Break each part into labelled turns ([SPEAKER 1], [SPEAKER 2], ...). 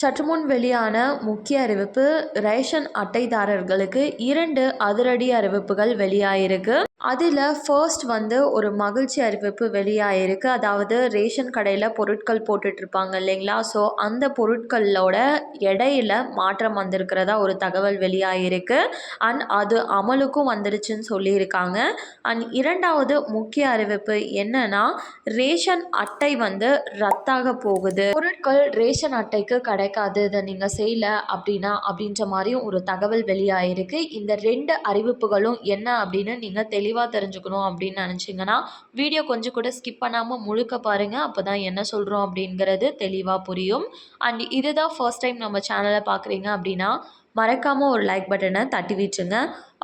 [SPEAKER 1] சற்று முன் வெளியான முக்கிய அறிவிப்பு ரேஷன் அட்டைதாரர்களுக்கு இரண்டு அதிரடி அறிவிப்புகள் வெளியாயிருக்கு. அதில் ஃபர்ஸ்ட் வந்து ஒரு மகிழ்ச்சி அறிவிப்பு வெளியாகிருக்கு அதாவது ரேஷன் கடையில் பொருட்கள் போட்டுட்ருப்பாங்க இல்லைங்களா? ஸோ அந்த பொருட்களோட எடையில் மாற்றம் வந்திருக்கிறதா ஒரு தகவல் வெளியாகிருக்கு அண்ட் அது அமலுக்கும் வந்துருச்சுன்னு சொல்லியிருக்காங்க. அண்ட் இரண்டாவது முக்கிய அறிவிப்பு என்னன்னா ரேஷன் அட்டை வந்து ரத்தாக போகுது. பொருட்கள் ரேஷன் அட்டைக்கு கிடைக்காது. இதை நீங்கள் செய்யல அப்படின்னா அப்படின்ற மாதிரியும் ஒரு தகவல் வெளியாகிருக்கு இந்த ரெண்டு அறிவிப்புகளும் என்ன அப்படின்னு நீங்கள் தெளிவாக தெரிஞ்சுக்கணும் அப்படின்னு நினச்சிங்கன்னா வீடியோ கொஞ்சம் கூட ஸ்கிப் பண்ணாமல் முழுக்க பாருங்கள் அப்போ தான் என்ன சொல்கிறோம் அப்படிங்கிறது தெளிவாக புரியும். அண்ட் இதுதான் ஃபர்ஸ்ட் டைம் நம்ம சேனலை பார்க்குறீங்க அப்படின்னா மறக்காமல் ஒரு லைக் பட்டனை தட்டி விட்டுருங்க.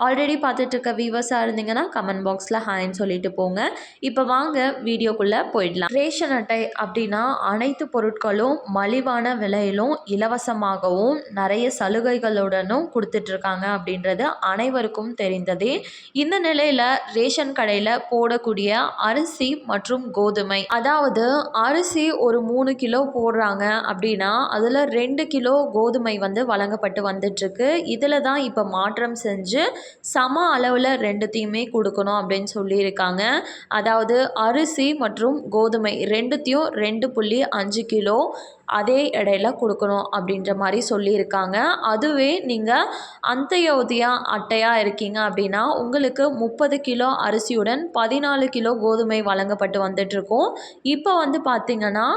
[SPEAKER 1] ஆல்ரெடி பார்த்துட்ருக்க வியூவர்ஸாக இருந்தீங்கன்னா கமெண்ட் பாக்ஸில் ஹாய்ன்னு சொல்லிட்டு போங்க. இப்போ வாங்க வீடியோக்குள்ளே போயிடலாம். ரேஷன் அட்டை அப்படின்னா அனைத்து பொருட்களும் மலிவான விலையிலும் இலவசமாகவும் நிறைய சலுகைகளுடனும் கொடுத்துட்ருக்காங்க அப்படின்றது அனைவருக்கும் தெரிந்ததே. இந்த நிலையில் ரேஷன் கடையில் போடக்கூடிய அரிசி மற்றும் கோதுமை. அதாவது அரிசி ஒரு மூணு கிலோ போடுறாங்க அப்படின்னா அதில் ரெண்டு கிலோ கோதுமை வந்து வழங்கப்பட்டு வந்துட்டுருக்கு இதில் தான் இப்போ மாற்றம் செஞ்சு சம அளவில் ரெண்டுத்தையுமே கொடுக்கணும் அப்படின்னு சொல்லியிருக்காங்க. அதாவது அரிசி மற்றும் கோதுமை ரெண்டுத்தையும் ரெண்டு புள்ளி அஞ்சு கிலோ அதே இடையில கொடுக்கணும் அப்படின்ற மாதிரி சொல்லியிருக்காங்க. அதுவே நீங்கள் அந்தயோதியா அட்டையாக இருக்கீங்க அப்படின்னா உங்களுக்கு முப்பது கிலோ அரிசியுடன் பதினாலு கிலோ கோதுமை வழங்கப்பட்டு வந்துட்ருக்கோம் இப்போ வந்து பார்த்திங்கன்னா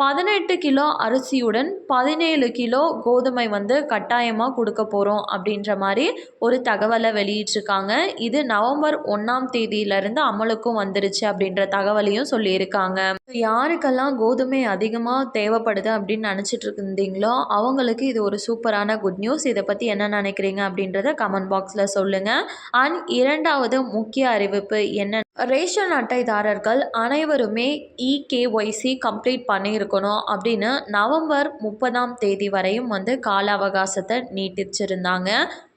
[SPEAKER 1] பதினெட்டு கிலோ அரிசியுடன் பதினேழு கிலோ கோதுமை வந்து கட்டாயமாக கொடுக்க போகிறோம் அப்படின்ற மாதிரி ஒரு தகவலை வெளியிட்டிருக்காங்க. இது நவம்பர் ஒன்றாம் தேதியிலேருந்து அமலுக்கும் வந்துருச்சு அப்படின்ற தகவலையும் சொல்லியிருக்காங்க. யாருக்கெல்லாம் கோதுமை அதிகமாக தேவைப்படுது அப்படின்னு நினச்சிட்டு இருந்தீங்களோ அவங்களுக்கு இது ஒரு சூப்பரான குட் நியூஸ் இதை பற்றி என்ன நினைக்கிறீங்க அப்படின்றத கமெண்ட் பாக்ஸில் சொல்லுங்கள் அண்ட் இரண்டாவது முக்கிய அறிவிப்பு என்ன ரேஷன் அட்டைதாரர்கள் அனைவருமே இகேஒய்சி கம்ப்ளீட் பண்ணியிருக்கணும் அப்படின்னு நவம்பர் முப்பதாம் தேதி வரையும் வந்து கால அவகாசத்தை நீட்டிச்சிருந்தாங்க.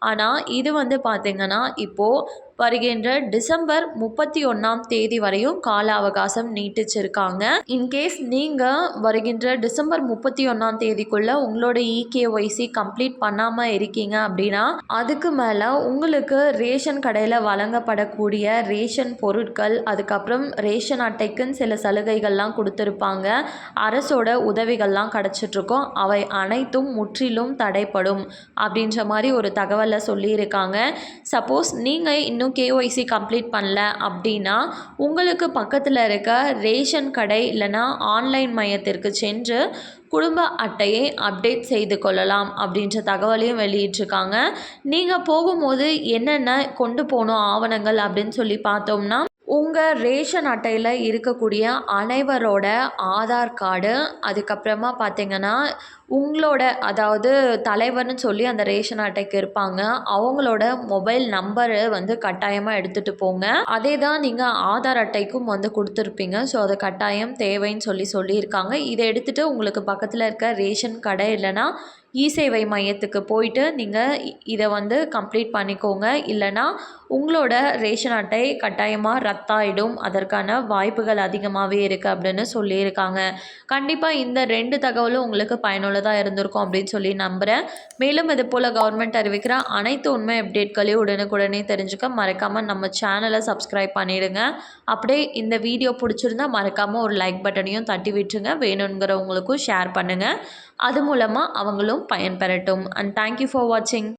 [SPEAKER 1] ஆனால் இது வந்து பார்த்திங்கன்னா இப்போது வருகின்ற டிசம்பர் முப்பத்தி ஒன்றாம் தேதி வரையும் கால அவகாசம் நீட்டிச்சிருக்காங்க. இன்கேஸ் நீங்கள் வருகின்ற டிசம்பர் முப்பத்தி ஒன்றாம் தேதிக்குள்ளே உங்களோட இகேஒய்சி கம்ப்ளீட் பண்ணாமல் இருக்கீங்க அப்படின்னா அதுக்கு மேலே உங்களுக்கு ரேஷன் கடையில் வழங்கப்படக்கூடிய ரேஷன் பொருட்கள் பொருட்கள் அதுக்கப்புறம் ரேஷன் அட்டைக்குன்னு சில சலுகைகள்லாம் கொடுத்துருப்பாங்க. அரசோட உதவிகள்லாம் கிடச்சிட்ருக்கோம். அவை அனைத்தும் முற்றிலும் தடைப்படும் அப்படின்ற மாதிரி ஒரு தகவலை சொல்லியிருக்காங்க. சப்போஸ் நீங்கள் இன்னும் கேஒய்சி கம்ப்ளீட் பண்ணல அப்படின்னா உங்களுக்கு பக்கத்தில் இருக்க ரேஷன் கடை இல்லைனா ஆன்லைன் மையத்திற்கு சென்று குடும்ப அட்டையை அப்டேட் செய்து கொள்ளலாம் அப்படின்ற தகவலையும் வெளியிட்டிருக்காங்க நீங்கள் போகும்போது என்னென்ன கொண்டு போகணும் ஆவணங்கள் அப்படின்னு சொல்லி பார்த்தோம்னா உங்கள் ரேஷன் அட்டையில் இருக்கக்கூடிய அனைவரோட ஆதார் கார்டு அதுக்கப்புறமா பார்த்திங்கன்னா உங்களோட அதாவது தலைவர்னு சொல்லி அந்த ரேஷன் அட்டைக்கு இருப்பாங்க. அவங்களோட மொபைல் நம்பரை வந்து கட்டாயமாக எடுத்துகிட்டு போங்க. அதே தான் நீங்கள் ஆதார் அட்டைக்கும் வந்து கொடுத்துருப்பீங்க. ஸோ அது கட்டாயம் தேவைன்னு சொல்லி சொல்லியிருக்காங்க. இதை எடுத்துகிட்டு உங்களுக்கு பக்கத்தில் இருக்க ரேஷன் கடை இல்லைன்னா இ சேவை மையத்துக்கு போயிட்டு நீங்கள் இதை வந்து கம்ப்ளீட் பண்ணிக்கோங்க. இல்லைனா உங்களோட ரேஷன் அட்டை கட்டாயமாக ரத்தாயிடும். அதற்கான வாய்ப்புகள் அதிகமாகவே இருக்குது அப்படின்னு சொல்லியிருக்காங்க. கண்டிப்பாக இந்த ரெண்டு தகவலும் உங்களுக்கு பயனுள்ளதாக இருந்திருக்கும் அப்படின்னு சொல்லி நம்புகிறேன் மேலும் இது போல் கவர்மெண்ட் அறிவிக்கிற அனைத்து உண்மை அப்டேட்களையும் உடனுக்குடனே தெரிஞ்சுக்க மறக்காமல் நம்ம சேனலை சப்ஸ்கிரைப் பண்ணிவிடுங்க அப்படியே இந்த வீடியோ பிடிச்சிருந்தா மறக்காமல் ஒரு லைக் பட்டனையும் தட்டி விட்டுருங்க. வேணுங்கிறவங்களுக்கும் ஷேர் பண்ணுங்கள் அது மூலமாக அவங்களும் பயன்பெறட்டும். அண்ட் தேங்க்யூ ஃபார் வாட்சிங்